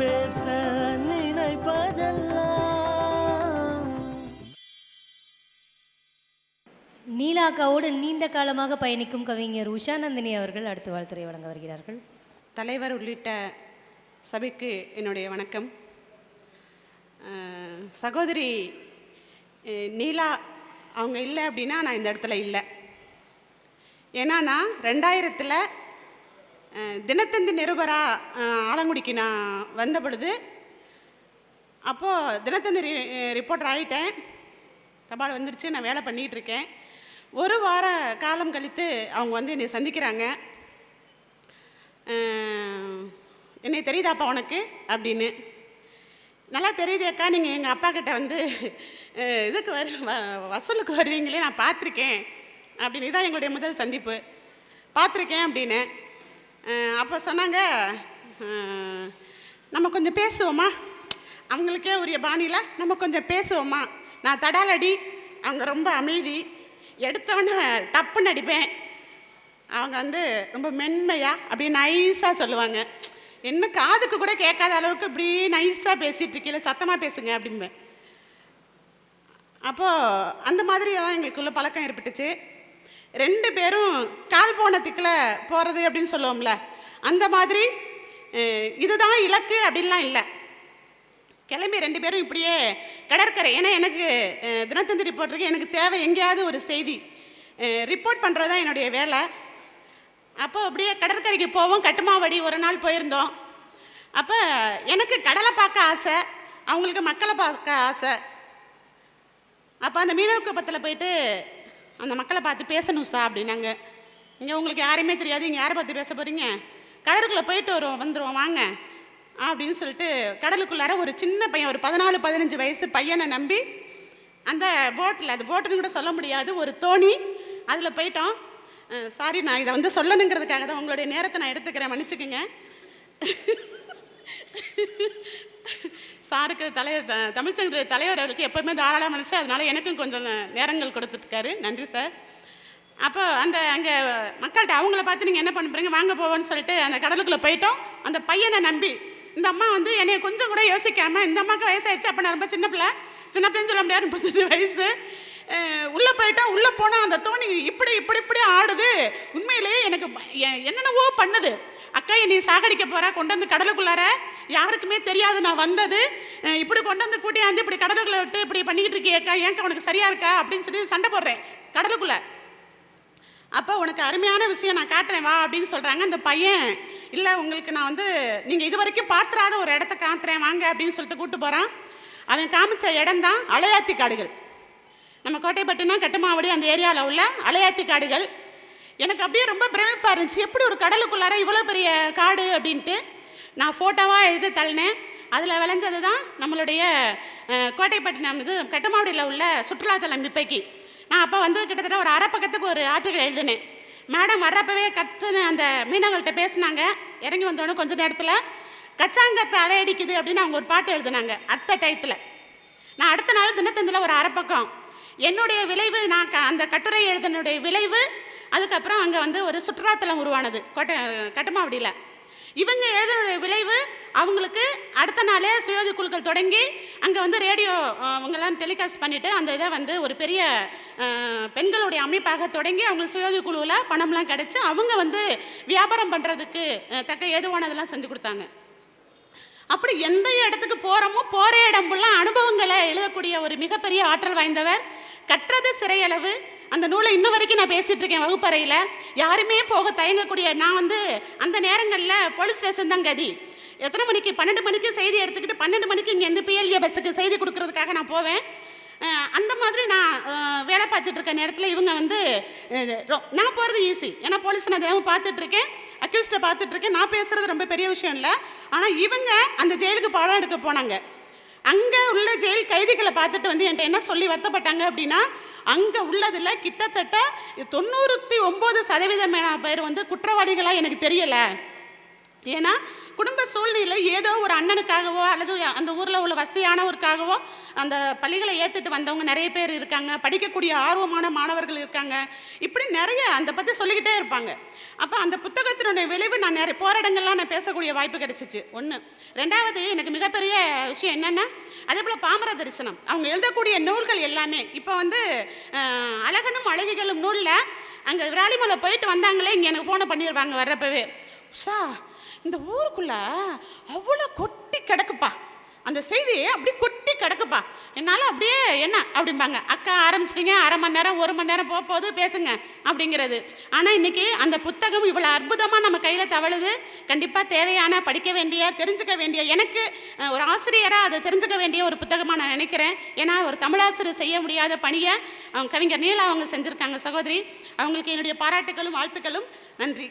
பேச நினைப்பதெல்லாம். நீலாக்காவோடு நீண்ட காலமாக பயணிக்கும் கவிஞர் உஷாநந்தினி அவர்கள் அடுத்து வாழ்த்துறை வழங்க வருகிறார்கள். தலைவர் உள்ளிட்ட சபைக்கு என்னுடைய வணக்கம். சகோதரி நீலா அவங்க இல்லை அப்படின்னா நான் இந்த இடத்துல இல்லை. ஏன்னா நான் ரெண்டாயிரத்தில் தினத்தந்தி நிருபராக ஆலங்குடிக்கு நான் வந்த பொழுது அப்போது தினத்தந்தி ரி ரிப்போர்ட்டர் ஆகிட்டேன் தபால் வந்துருச்சு நான் வேலை பண்ணிகிட்டு இருக்கேன் ஒரு வார காலம் கழித்து அவங்க வந்து என்னை சந்திக்கிறாங்க. என்னை தெரியுதாப்பா உனக்கு? அப்படின்னு. நல்லா தெரியுது அக்கா நீங்கள் எங்கள் அப்பா கிட்ட வந்து இதுக்கு வரு வ- வசூலுக்கு வருவீங்களே நான் பார்த்துருக்கேன். அப்படின்னு இதான் எங்களுடைய முதல் சந்திப்பு. பார்த்துருக்கேன் அப்படின்னு. அப்போ சொன்னாங்க நம்ம கொஞ்சம் பேசுவோமா? அவங்களுக்கே உரிய பாணியில் நம்ம கொஞ்சம் பேசுவோமா? நான் தடாலடி அவங்க ரொம்ப அமைதி. எடுத்தோன்னே டப்புன்னு அடிப்பேன் அவங்க வந்து ரொம்ப மென்மையாக அப்படியே நைஸாக சொல்லுவாங்க. என்ன காதுக்கு கூட கேட்காத அளவுக்கு இப்படி நைஸாக பேசிட்டு இருக்கீங்களே சத்தமாக பேசுங்க அப்படிம்பேன். அப்போது அந்த மாதிரி தான் எங்களுக்குள்ள பழக்கம் ஏற்பட்டுச்சு. ரெண்டு பேரும் கால் போன திக்கில் போகிறது அப்படின்னு சொல்லுவோம்ல. அந்த மாதிரி இதுதான் இலக்கு அப்படின்லாம் இல்லை. கிளம்பி ரெண்டு பேரும் இப்படியே கடற்கரை ஏன்னா எனக்கு தினத்தந்தி ரிப்போர்ட்டருக்கு எனக்கு தேவை எங்கேயாவது ஒரு செய்தி. ரிப்போர்ட் பண்ணுறது தான் என்னுடைய வேலை. அப்போ அப்படியே கடற்கரைக்கு போவோம் கட்டுமாவடி ஒரு நாள் போயிருந்தோம். அப்போ எனக்கு கடலை பார்க்க ஆசை அவங்களுக்கு மக்களை பார்க்க ஆசை. அப்போ அந்த மீனவ குப்பத்தில் போயிட்டு அந்த மக்களை பார்த்து பேசணும் சார் அப்படின்னாங்க. இங்கே உங்களுக்கு யாரையுமே தெரியாது இங்கே யாரை பார்த்து பேச போகிறீங்க கடலுக்குள்ளே போயிட்டு வருவோம் வந்துடுவோம் வாங்க. அப்படின்னு சொல்லிட்டு கடலுக்குள்ளார ஒரு சின்ன பையன் ஒரு பதினாலு பதினஞ்சு வயசு பையனை நம்பி அந்த போட்டில் அது போட்டுன்னு கூட சொல்ல முடியாது ஒரு தோணி அதில் போயிட்டோம். சாரி நான் இதை வந்து சொல்லணுங்கிறதுக்காக தான் உங்களுடைய நேரத்தை நான் எடுத்துக்கிறேன் மன்னிச்சுக்குங்க. சாருக்கு தலைவர் த- தமிழ்ச்சங்க தலைவர் அவருக்கு எப்போவுமே தாராள மனசு. அதனால எனக்கும் கொஞ்சம் நேரங்கள் கொடுத்துருக்காரு. நன்றி சார். அப்போ அந்த அங்கே மக்கள்கிட்ட அவங்கள பார்த்து நீங்கள் என்ன பண்ண வாங்க போவோன்னு சொல்லிட்டு அந்த கடலுக்குள்ளே போயிட்டோம். அந்த பையனை நம்பி. இந்த அம்மா வந்து என்னை கொஞ்சம் கூட யோசிக்காமல் இந்த அம்மாவுக்கு வயசாகிடுச்சு அப்போ நான் ரொம்ப சின்ன பிள்ளை. சின்ன பிள்ளைன்னு சொல்ல முடியாது முப்பத்தெட்டு வயசு. உள்ளே போயிட்டா உள்ளே போனால் அந்த தோணி இப்படி இப்படி இப்படி ஆடுது. உண்மையிலேயே எனக்கு எ- என்னென்னவோ பண்ணுது. அக்கா என்னை சாகடிக்க போகிறா கொண்டு வந்து கடலுக்குள்ளார. யாருக்குமே தெரியாது நான் வந்தது. இப்படி கொண்டு வந்து கூட்டியாந்து இப்படி கடலுக்குள்ள விட்டு இப்படி பண்ணிக்கிட்டு இருக்கியே அக்கா. ஏன்க்கா உனக்கு சரியாக இருக்கா? அப்படின்னு சொல்லி சண்டை போடுறேன். கடலுக்குள்ள. அப்போ உனக்கு அருமையான விஷயம் நான் காட்டுறேன் வா அப்படின்னு சொல்கிறாங்க அந்த பையன். இல்லை உங்களுக்கு நான் வந்து நீங்கள் இது வரைக்கும் பார்த்துறாத ஒரு இடத்த காட்டுறேன் வாங்க அப்படின்னு சொல்லிட்டு கூப்பிட்டு போகிறான் அவன் காமிச்ச இடம் தான் அலையாத்தி காடுகள். நம்ம கோட்டைப்பட்டுனா கட்டுமாவடி அந்த ஏரியாவில் உள்ள அலையாத்தி காடுகள். எனக்கு அப்படியே ரொம்ப பிரமிப்பாக இருந்துச்சு. எப்படி ஒரு கடலுக்குள்ளார இவ்வளோ பெரிய காடு அப்படின்ட்டு நான் ஃபோட்டோவாக எழுதி தள்ளினேன். அதில் விளைஞ்சது தான் நம்மளுடைய கோட்டைப்பட்டினம் இது கட்டுமாவடியில் உள்ள சுற்றுலாத்தலம் இப்பைக்கு. நான் அப்போ வந்து கிட்டத்தட்ட ஒரு அரை பக்கத்துக்கு ஒரு ஆற்றுகள் எழுதினேன். மேடம் வர்றப்பவே கற்றுன அந்த மீனவர்கள்ட்ட பேசினாங்க. இறங்கி வந்தோடனே கொஞ்ச நேரத்தில் கச்சாங்கத்தை அலையடிக்குது அப்படின்னு அவங்க ஒரு பாட்டு எழுதினாங்க. அத்த டயத்தில் நான் அடுத்த நாள் தினத்தந்தில் ஒரு அரைப்பக்கம் என்னுடைய விளைவு நான் க- அந்த கட்டுரை எழுதினுடைய விளைவு அதுக்கப்புறம் அங்கே வந்து ஒரு சுற்றுலாத்தலம் உருவானது கொட்ட கட்டுமாவடியில். இவங்க எழுதினுடைய விளைவு அவங்களுக்கு அடுத்த நாளே சுயோதி குழுக்கள் தொடங்கி அங்கே வந்து ரேடியோ அவங்கெல்லாம் டெலிகாஸ்ட் பண்ணிவிட்டு அந்த இதை வந்து ஒரு பெரிய பெண்களுடைய அமைப்பாக தொடங்கி அவங்களுக்கு சுயோதி குழுவில் பணம்லாம் கிடச்சி அவங்க வந்து வியாபாரம் பண்ணுறதுக்கு தக்க ஏதுவானதெல்லாம் செஞ்சு கொடுத்தாங்க. அப்படி எந்த இடத்துக்கு போகிறோமோ போகிற இடம் ஃபுல்லாக அனுபவங்களை எழுதக்கூடிய ஒரு மிகப்பெரிய ஆற்றல் வாய்ந்தவர். கற்றது சிறையளவு. அந்த நூலை இன்ன வரைக்கும் நான் பேசிகிட்டு இருக்கேன் வகுப்பறையில். யாருமே போக தயங்கக்கூடிய நான் வந்து அந்த நேரங்களில் போலீஸ் ஸ்டேஷன் தான் கதி. எத்தனை மணிக்கு? பன்னெண்டு மணிக்கு செய்தி எடுத்துக்கிட்டு பன்னெண்டு மணிக்கு இங்கேருந்து பிஎல்ஏ பஸ்ஸுக்கு செய்தி கொடுக்கறதுக்காக நான் போவேன். அந்த மாதிரி நான் வேலை பார்த்துட்டு இருக்க நேரத்தில் இவங்க வந்து ரொ- நான் போகிறது ஈஸி ஏன்னா போலீஸ் நான் தினமும் பார்த்துட்ருக்கேன் அக்யூஸ்டை அக்யூஸ்ட்டை பார்த்துட்டு இருக்கேன். நான் பேசுறது ரொம்ப பெரிய விஷயம் இல்லை. ஆனால் இவங்க அந்த ஜெயிலுக்கு பாடம் எடுக்க போனாங்க. அங்கே உள்ள ஜெயில் கைதிகளை பார்த்துட்டு வந்து என்கிட்ட என்ன சொல்லி வருத்தப்பட்டாங்க அப்படின்னா அங்கே உள்ளதில் கிட்டத்தட்ட தொண்ணூற்றி ஒம்பது சதவீதமான பேர் வந்து குற்றவாளிகளாக எனக்கு தெரியலை. ஏன்னா குடும்ப சூழ்நிலை ஏதோ ஒரு அண்ணனுக்காகவோ அல்லது அந்த ஊரில் உள்ள வசதியானவருக்காகவோ அந்த பள்ளிகளை ஏற்றுட்டு வந்தவங்க நிறைய பேர் இருக்காங்க. படிக்கக்கூடிய ஆர்வமான மாணவர்கள் இருக்காங்க. இப்படி நிறைய அந்த பற்றி சொல்லிக்கிட்டே இருப்பாங்க. அப்போ அந்த புத்தகத்தினுடைய விளைவு நான் நிறைய போராட்டங்கள்லாம் நான் பேசக்கூடிய வாய்ப்பு கிடைச்சிச்சு. ஒன்று ரெண்டாவது எனக்கு மிகப்பெரிய விஷயம் என்னென்னா அதே போல் பாமர தரிசனம். அவங்க எழுதக்கூடிய நூல்கள் எல்லாமே இப்போ வந்து அழகனும் அழகிகளும் நூலில் அங்கே விராலிமலை போயிட்டு வந்தாங்களே இங்கே எனக்கு ஃபோனை பண்ணிடுவாங்க வர்றப்பவே. உஷா இந்த ஊருக்குள்ள அவ்வளோ கொட்டி கிடக்குப்பா. அந்த செய்தி அப்படி கொட்டி கிடக்குப்பா. என்னால் அப்படியே என்ன அப்படிம்பாங்க. அக்கா ஆரம்பிச்சிட்டிங்க. அரை மணி நேரம் ஒரு மணி நேரம் போக போகுது பேசுங்க அப்படிங்கிறது. ஆனால் இன்றைக்கி அந்த புத்தகம் இவ்வளோ அற்புதமாக நம்ம கையில் தவழுது. கண்டிப்பாக தேவையான படிக்க வேண்டிய தெரிஞ்சுக்க வேண்டிய எனக்கு ஒரு ஆசிரியராக அதை தெரிஞ்சுக்க வேண்டிய ஒரு புத்தகமாக நான் நினைக்கிறேன். ஏன்னா ஒரு தமிழாசிரியர் செய்ய முடியாத பணியை அவங்க கவிஞர் நீலா அவங்க செஞ்சுருக்காங்க சகோதரி. அவங்களுக்கு என்னுடைய பாராட்டுகளும் வாழ்த்துக்களும். நன்றி.